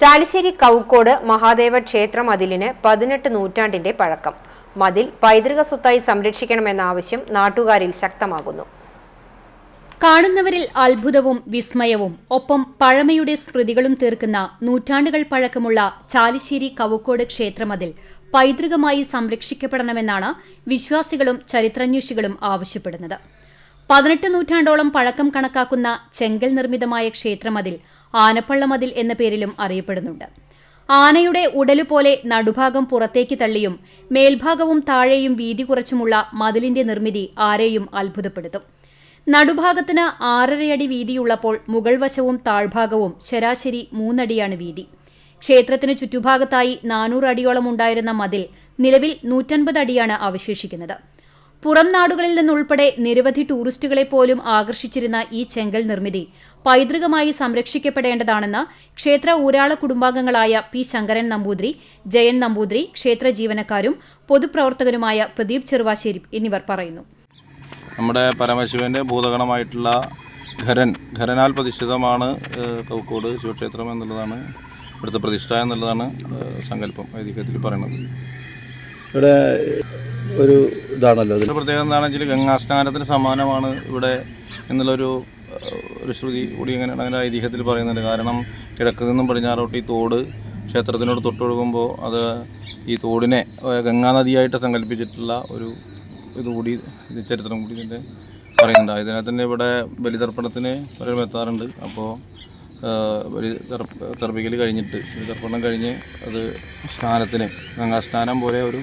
ചാലിശ്ശേരി കൗക്കോട് മഹാദേവ ക്ഷേത്ര മതിലിന് പതിനെട്ട് നൂറ്റാണ്ടിന്റെ പഴക്കം. മതിൽ പൈതൃക സ്വത്തായി സംരക്ഷിക്കണമെന്ന ആവശ്യം നാട്ടുകാരിൽ ശക്തമാകുന്നു. കാണുന്നവരിൽ അത്ഭുതവും വിസ്മയവും ഒപ്പം പഴമയുടെ സ്മൃതികളും തീർക്കുന്ന നൂറ്റാണ്ടുകൾ പഴക്കമുള്ള ചാലിശ്ശേരി കവുക്കോട് ക്ഷേത്രമതിൽ പൈതൃകമായി സംരക്ഷിക്കപ്പെടണമെന്നാണ് വിശ്വാസികളും ചരിത്രാന്വേഷികളും ആവശ്യപ്പെടുന്നത്. പതിനെട്ട് നൂറ്റാണ്ടോളം പഴക്കം കണക്കാക്കുന്ന ചെങ്കൽ നിർമ്മിതമായ ക്ഷേത്രമതിൽ ആനപ്പള്ളമതിൽ എന്ന പേരിലും അറിയപ്പെടുന്നുണ്ട്. ആനയുടെ ഉടലുപോലെ നടുഭാഗം പുറത്തേക്ക് തള്ളിയും മേൽഭാഗവും താഴെയും വീതി കുറച്ചുമുള്ള മതിലിന്റെ നിർമ്മിതി ആരെയും അത്ഭുതപ്പെടുത്തും. നടുഭാഗത്തിന് ആറരയടി വീതിയുള്ളപ്പോൾ മുകൾ വശവും താഴ്ഭാഗവും ശരാശരി മൂന്നടിയാണ് വീതി. ക്ഷേത്രത്തിന് ചുറ്റുഭാഗത്തായി നാനൂറ് അടിയോളം ഉണ്ടായിരുന്ന മതിൽ നിലവിൽ നൂറ്റൻപത് അടിയാണ് അവശേഷിക്കുന്നത്. പുറം നാടുകളിൽ നിന്നുൾപ്പെടെ നിരവധി ടൂറിസ്റ്റുകളെ പോലും ആകർഷിച്ചിരുന്ന ഈ ചെങ്കൽ നിർമ്മിതി പൈതൃകമായി സംരക്ഷിക്കപ്പെടേണ്ടതാണെന്ന് ക്ഷേത്ര ഊരാള കുടുംബാംഗങ്ങളായ പി ശങ്കരൻ നമ്പൂതിരി ജയൻ നമ്പൂതിരി ക്ഷേത്ര ജീവനക്കാരും പൊതുപ്രവർത്തകരുമായ പ്രദീപ് ചെറുവാശ്ശേരി എന്നിവർ പറയുന്നു. നമ്മുടെ പരമശിവന്റെ ഭൂതഗണമായിട്ടുള്ള ഖരൻ ഖരനാൽ പ്രതിഷ്ഠിതമാണ് തൗക്കോട് ശിവക്ഷേത്രം എന്നുള്ളതാണ് ഇവിടുത്തെ പ്രതിഷ്ഠ എന്നുള്ളതാണ് സങ്കല്പം ഐതിഹ്യത്തിൽ പറയുന്നത്. ഇവിടെ ഒരു ഇതാണല്ലോ ഇതിൽ പ്രത്യേകത എന്താണെന്ന് വെച്ചാൽ ഗംഗാസ്നാനത്തിന് സമാനമാണ് ഇവിടെ എന്നുള്ളൊരു ഒരു ശ്രുതി കൂടി അങ്ങനെ അങ്ങനെ ഐതിഹ്യത്തിൽ പറയുന്നുണ്ട്. കാരണം കിഴക്ക് നിന്നും പടിഞ്ഞാറോട്ട് ഈ തോട് ക്ഷേത്രത്തിനോട് തൊട്ടൊഴുകുമ്പോൾ അത് ഈ തോടിനെ ഗംഗാ ഗംഗാനദിയായിട്ട് സങ്കല്പിച്ചിട്ടുള്ള ഒരു ഇതുകൂടി ഇത് ചരിത്രം കൂടി ഇതിന്റെ പറയുന്നുണ്ട്. അതിനകത്ത് തന്നെ ഇവിടെ ബലിതർപ്പണത്തിന് പലരും എത്താറുണ്ട്. അപ്പോൾ ബലി തർപ്പിക്കൽ കഴിഞ്ഞിട്ട് ഒരു തർപ്പണം കഴിഞ്ഞ് അത് സ്നാനത്തിന് ഗംഗാ സ്നാനം പോലെ ഒരു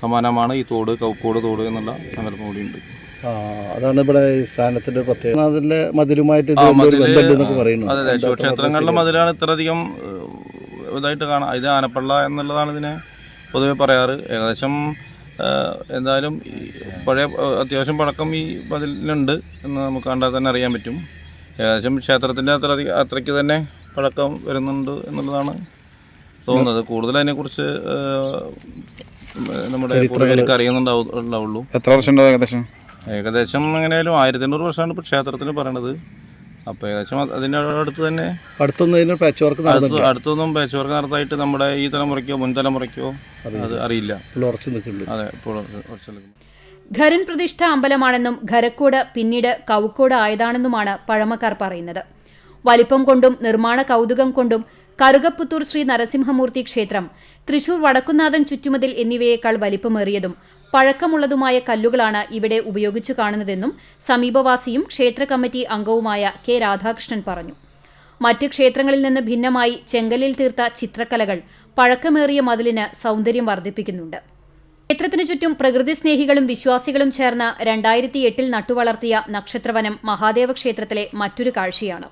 സമാനമാണ് ഈ തോട് കൗക്കോട് തോട് എന്നുള്ള സങ്കല്പം കൂടിയുണ്ട്. ഉണ്ട് അതാണ് ഇവിടെ ഈ സ്ഥാനത്തിന്റെ പ്രത്യേകത. അതിന്റെ മതിലുമായിട്ട് ഒരു അതെ ശിവക്ഷേത്രങ്ങളിലെ മതിലാണ് ഇത്രയധികം ഇതായിട്ട് കാണാം ഇത് ആനപ്പള്ള എന്നുള്ളതാണ് ഇതിനെ പൊതുവെ പറയാറ്. ഏകദേശം എന്തായാലും ഈ പഴയ അത്യാവശ്യം പഴക്കം ഈ മതിലിനുണ്ട് എന്ന് നമുക്ക് കണ്ടാൽ തന്നെ അറിയാൻ പറ്റും. ഏകദേശം ക്ഷേത്രത്തിന്റെ അത്ര അത്രയ്ക്ക് തന്നെ പഴക്കം വരുന്നുണ്ട് എന്നുള്ളതാണ് തോന്നുന്നത്. കൂടുതൽ അതിനെക്കുറിച്ച് നമ്മുടെ പൂർവികർക്ക് അറിയുന്നുണ്ടാവുള്ളൂ എത്ര വർഷം ഏകദേശം? ഏകദേശം എങ്ങനെയായാലും ആയിരത്തി എണ്ണൂറ് വർഷമാണ് ഇപ്പോൾ ക്ഷേത്രത്തിന് പറയണത്. അപ്പോൾ ഏകദേശം അത് അതിന്റെ അടുത്ത് തന്നെ അടുത്തൊന്നും പാച്ച് വർക്ക് അടുത്തൊന്നും പേച്ച് വർക്ക് നടത്തായിട്ട് നമ്മുടെ ഈ തലമുറയ്ക്കോ മുൻ തലമുറയ്ക്കോ അത് അറിയില്ല. ഫുൾ ഉറച്ചു നിൽക്കുന്നുണ്ട്. അതെ ഇപ്പോൾ ഉറച്ചു നിൽക്കും. ഖരൻ പ്രതിഷ്ഠ അമ്പലമാണെന്നും ഖരക്കോട് പിന്നീട് കവുക്കോട് ആയതാണെന്നുമാണ് പഴമക്കാർ പറയുന്നത്. വലിപ്പം കൊണ്ടും നിർമ്മാണ കൗതുകം കൊണ്ടും കറുകപ്പുത്തൂർ ശ്രീ നരസിംഹമൂർത്തി ക്ഷേത്രം തൃശൂർ വടക്കുന്നാഥൻ ചുറ്റുമതിൽ എന്നിവയേക്കാൾ വലിപ്പമേറിയതും പഴക്കമുള്ളതുമായ കല്ലുകളാണ് ഇവിടെ ഉപയോഗിച്ചു കാണുന്നതെന്നും സമീപവാസിയും ക്ഷേത്ര കമ്മിറ്റി അംഗവുമായ കെ രാധാകൃഷ്ണൻ പറഞ്ഞു. മറ്റ് ക്ഷേത്രങ്ങളിൽ നിന്ന് ഭിന്നമായി ചെങ്കലിൽ തീർത്ത ചിത്രകലകൾ പഴക്കമേറിയ മതിലിന് സൗന്ദര്യം വർദ്ധിപ്പിക്കുന്നുണ്ട്. ക്ഷേത്രത്തിനു ചുറ്റും പ്രകൃതി സ്നേഹികളും വിശ്വാസികളും ചേർന്ന് രണ്ടായിരത്തി എട്ടിൽ നട്ടുവളർത്തിയ നക്ഷത്രവനം മഹാദേവ ക്ഷേത്രത്തിലെ മറ്റൊരു കാഴ്ചയാണ്.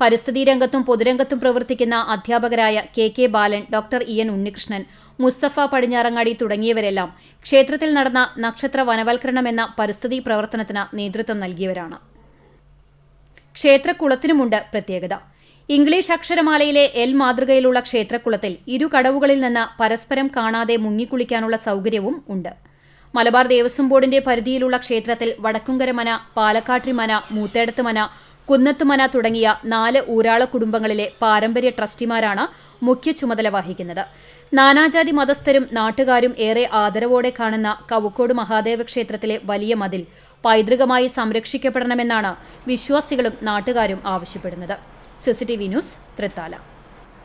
പരിസ്ഥിതി രംഗത്തും പൊതുരംഗത്തും പ്രവർത്തിക്കുന്ന അധ്യാപകരായ K K Balan doctor E N Unnikrishnan Musthafa Padinjarangadi തുടങ്ങിയവരെല്ലാം ക്ഷേത്രത്തിൽ നടന്ന നക്ഷത്ര വനവൽക്കരണം എന്ന പരിസ്ഥിതി പ്രവർത്തനത്തിന് നേതൃത്വം നൽകിയവരാണ്. ക്ഷേത്രക്കുളത്തിനുമുണ്ട് പ്രത്യേകത. ഇംഗ്ലീഷ് അക്ഷരമാലയിലെ എൽ മാതൃകയിലുള്ള ക്ഷേത്രക്കുളത്തിൽ ഇരു കടവുകളിൽ നിന്ന് പരസ്പരം കാണാതെ മുങ്ങിക്കുളിക്കാനുള്ള സൗകര്യവും ഉണ്ട്. മലബാർ ദേവസ്വം ബോർഡിന്റെ പരിധിയിലുള്ള ക്ഷേത്രത്തിൽ വടക്കുംകരമന മന മൂത്തേടത്തുമന കുന്നത്തുമന തുടങ്ങിയ നാല് ഊരാള കുടുംബങ്ങളിലെ പാരമ്പര്യ ട്രസ്റ്റിമാരാണ് മുഖ്യ ചുമതല വഹിക്കുന്നത്. നാനാജാതി മതസ്ഥരും നാട്ടുകാരും ഏറെ ആദരവോടെ കാണുന്ന കവുക്കോട് മഹാദേവ ക്ഷേത്രത്തിലെ വലിയ മതിൽ പൈതൃകമായി സംരക്ഷിക്കപ്പെടണമെന്നാണ് വിശ്വാസികളും നാട്ടുകാരും ആവശ്യപ്പെടുന്നത്. CCTV news Thrithala